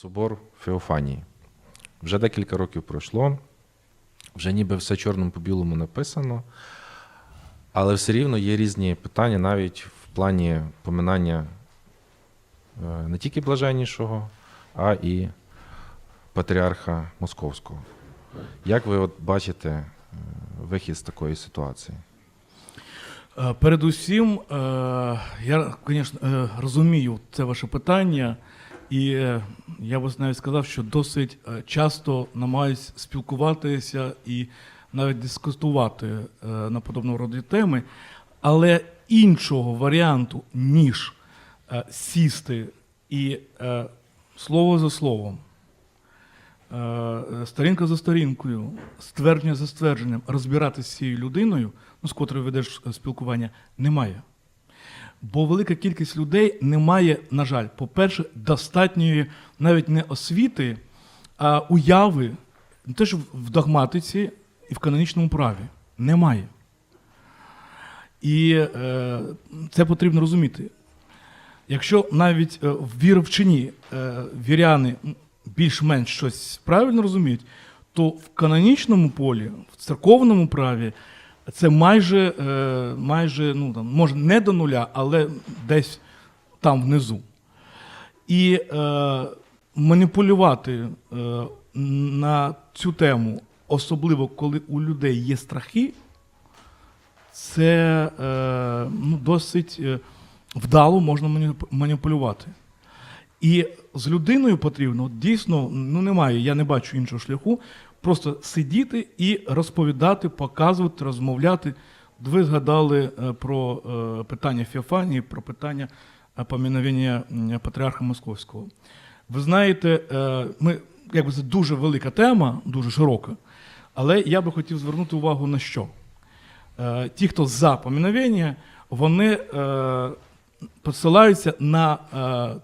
Собор Феофанії. Вже декілька років пройшло, вже ніби все чорним по білому написано, але все рівно є різні питання навіть в плані поминання е, не тільки блаженнішого, а і патріарха Московського. Як ви от бачите е, вихід з такої ситуації? Е, Передусім, я, звісно, розумію це ваше питання, і е, я б навіть сказав, що досить е, часто намагаюсь спілкуватися і навіть дискутувати е, на подобного роду теми, але іншого варіанту, ніж сісти і слово за словом, сторінка за сторінкою, ствердження за ствердженням розбиратися з цією людиною, ну, з котрою ведеш спілкування, немає. Бо велика кількість людей не має, на жаль, по-перше, достатньої навіть не освіти, а уяви, не те, що в догматиці і в канонічному праві. Немає. І е, це потрібно розуміти. Якщо навіть е, в віровчині е, віряни більш-менш щось правильно розуміють, то в канонічному полі, в церковному праві, це майже, е, майже ну, там, може не до нуля, але десь там внизу. І е, маніпулювати е, на цю тему, особливо коли у людей є страхи, це е, ну, досить е, вдало можна маніпулювати. І з людиною потрібно дійсно, ну немає, я не бачу іншого шляху. Просто сидіти і розповідати, показувати, розмовляти. Ви згадали е, про е, питання Феофанії, про питання е, поміновення патріарха Московського. Ви знаєте, ми, якби це дуже велика тема, дуже широка, але я би хотів звернути увагу на що. Ті, хто за поміновення, вони посилаються на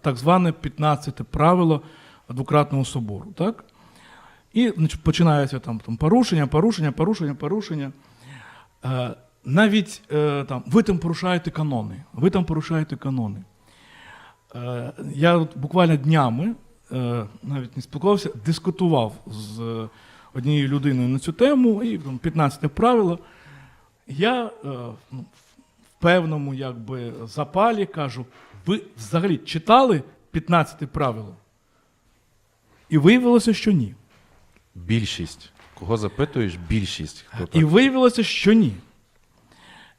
так зване 15 правило двократного собору. Так? І значить, починається там, там порушення, порушення, порушення, порушення. Е, навіть е, там, ви там порушаєте канони. Ви там порушаєте канони. Е, я от буквально днями, навіть не спілкувався, дискутував з однією людиною на цю тему, і там 15 правило. Я ну, в певному якби, запалі кажу: ви взагалі читали 15 правило? І виявилося, що ні. Більшість. Кого запитуєш, більшість. Хто І виявилося, що ні.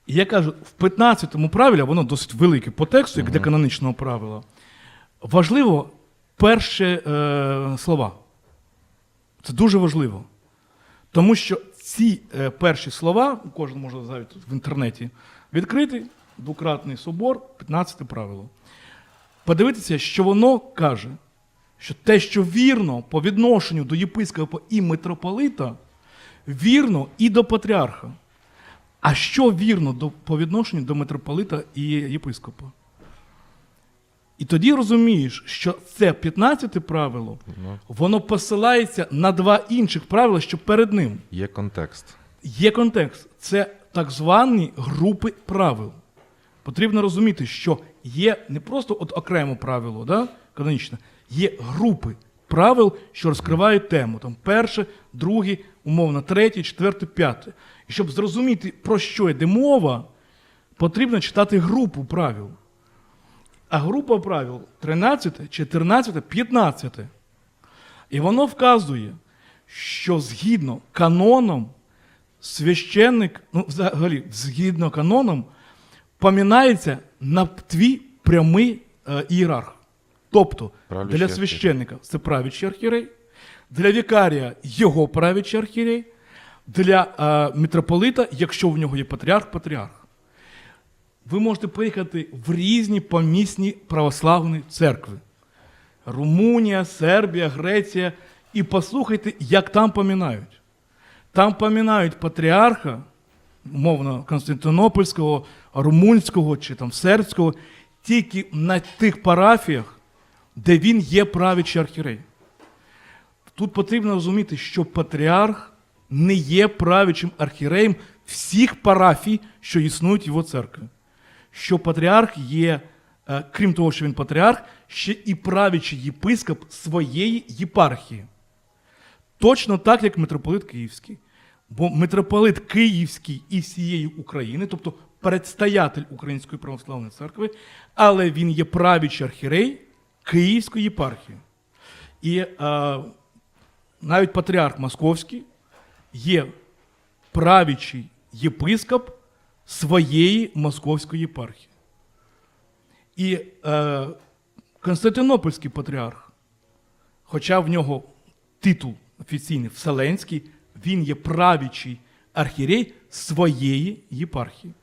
І я кажу, в 15-му правилі, воно досить велике по тексту, як для канонічного правила, важливо перші е, слова. Це дуже важливо. Тому що ці е, перші слова, кожен може навіть в інтернеті відкрити, двократний собор, 15 правило. Подивитися, що воно каже, що те, що вірно по відношенню до єпископа і митрополита, вірно і до патріарха. А що вірно до, по відношенню до митрополита і єпископа? І тоді розумієш, що це 15-те правило, Ну, воно посилається на два інших правила, що перед ним. є контекст. Є контекст. Це так звані групи правил. Потрібно розуміти, що є не просто от окремо правило, да, канонічне, є групи правил, що розкривають тему. Там перше, друге, умовно, третє, четверте, п'яте. І щоб зрозуміти, про що йде мова, потрібно читати групу правил. А група правил 13, 14, 15. І воно вказує, що згідно каноном священник, ну, взагалі, згідно каноном, помінається на твій прямий е, ієрарх. Тобто Правлячий для священника це правічий архірей, для вікарія його правічий архірей, для е, митрополита, якщо в нього є патріарх, патріарх. Ви можете поїхати в різні помісні православні церкви. Румунія, Сербія, Греція. І послухайте, як там помінають. Там помінають патріарха, умовно, Константинопольського, Румунського чи там сербського, тільки на тих парафіях, де він є правичий архірей. Тут потрібно розуміти, що патріарх не є правичим архіреєм всіх парафій, що існують в його церкві. Що патріарх є е, крім того, що він патріарх, ще і правячий єпископ своєї єпархії. Точно так, як митрополит Київський. Бо митрополит Київський і всієї України, тобто предстоятель Української православної церкви, але він є правічий архірей Київської єпархії. І е, навіть патріарх Московський є правічий єпископ своєї московської єпархії. І е, Константинопольський патріарх, хоча в нього титул офіційний Вселенський, він є правічий архірей своєї єпархії,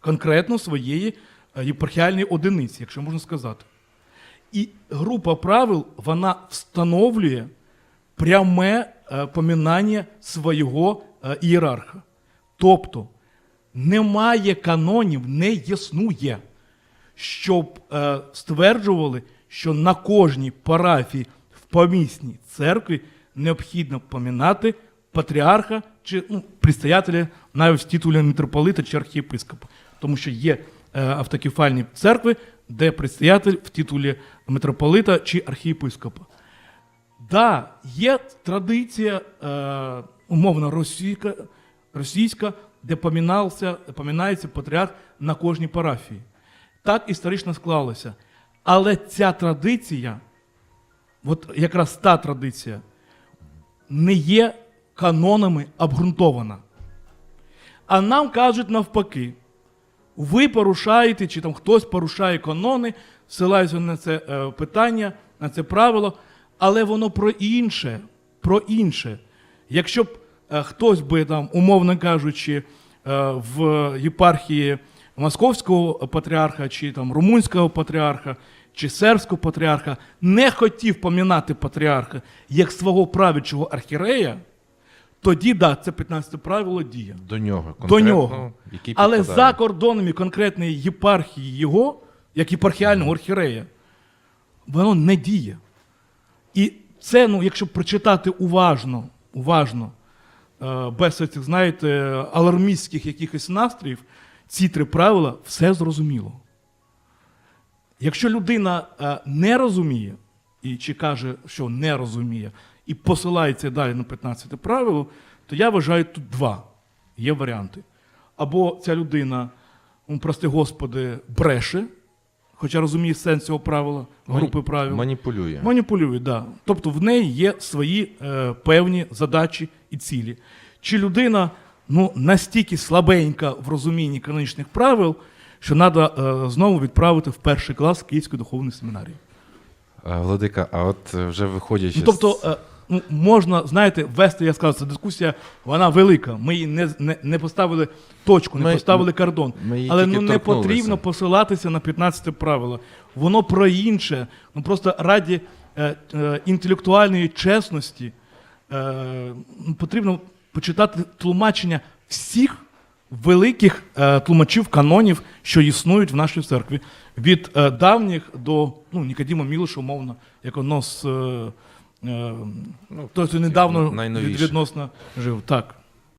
конкретно своєї е, єпархіальної одиниці, якщо можна сказати. І група правил вона встановлює пряме е, поминання свого е, ієрарха. Тобто немає канонів, не існує, щоб е, стверджували, що на кожній парафії в помісній церкві необхідно помінати патріарха чи ну, предстоятеля навіть в титулі митрополита чи архієпископа. Тому що є автокефальні церкви, де предстоятель в титулі митрополита чи архієпископа. Да, є традиція е, умовно російська, російська, де помінався, помінається патріарх на кожній парафії. Так історично склалося. Але ця традиція, от якраз та традиція, не є канонами обґрунтована. А нам кажуть навпаки, ви порушаєте, чи там хтось порушає канони, ссилаються на це е, питання, на це правило, але воно про інше. Про інше. Якщо б е, хтось би там, умовно кажучи, е, в єпархії Московського патріарха, чи там румунського патріарха, чи сербського патріарха не хотів помінати патріарха як свого правячого архірея, тоді да, це 15 правило діє. До нього. До нього. який Але підпадає. за кордонами конкретної єпархії його, як єпархіального архірея, воно не діє. І це, ну, якщо прочитати уважно, уважно, е, без цих, знаєте, алармістських якихось настроїв, ці три правила все зрозуміло. Якщо людина е, не розуміє, і чи каже, що не розуміє, і посилається далі на 15 правило, то я вважаю тут два. Є варіанти. Або ця людина, прости Господи, бреше, хоча розуміє сенс цього правила, групи правил. Маніпулює. Маніпулює, да. Тобто в неї є свої е, певні задачі і цілі. Чи людина ну, настільки слабенька в розумінні канонічних правил, що треба е, знову відправити в перший клас Київської духовної семінарії. Владика, а от е, вже виходячи Ну, тобто, е, можна, знаєте, вести, я сказав, ця дискусія, вона велика. Ми її не, не, не поставили точку, не Ми- поставили кордон. ми її Але тільки ну, не торкнулися. потрібно посилатися на 15 правило. Воно про інше. Ну, просто раді е, е, інтелектуальної чесності е, ну, потрібно почитати тлумачення всіх великих е, тлумачів канонів, що існують в нашій церкві. Від е, давніх до ну, Нікодіма Мілоша, умовно, як воно з. Е, е, Ну, той, хто недавно від, найновіших. відносно жив. Так.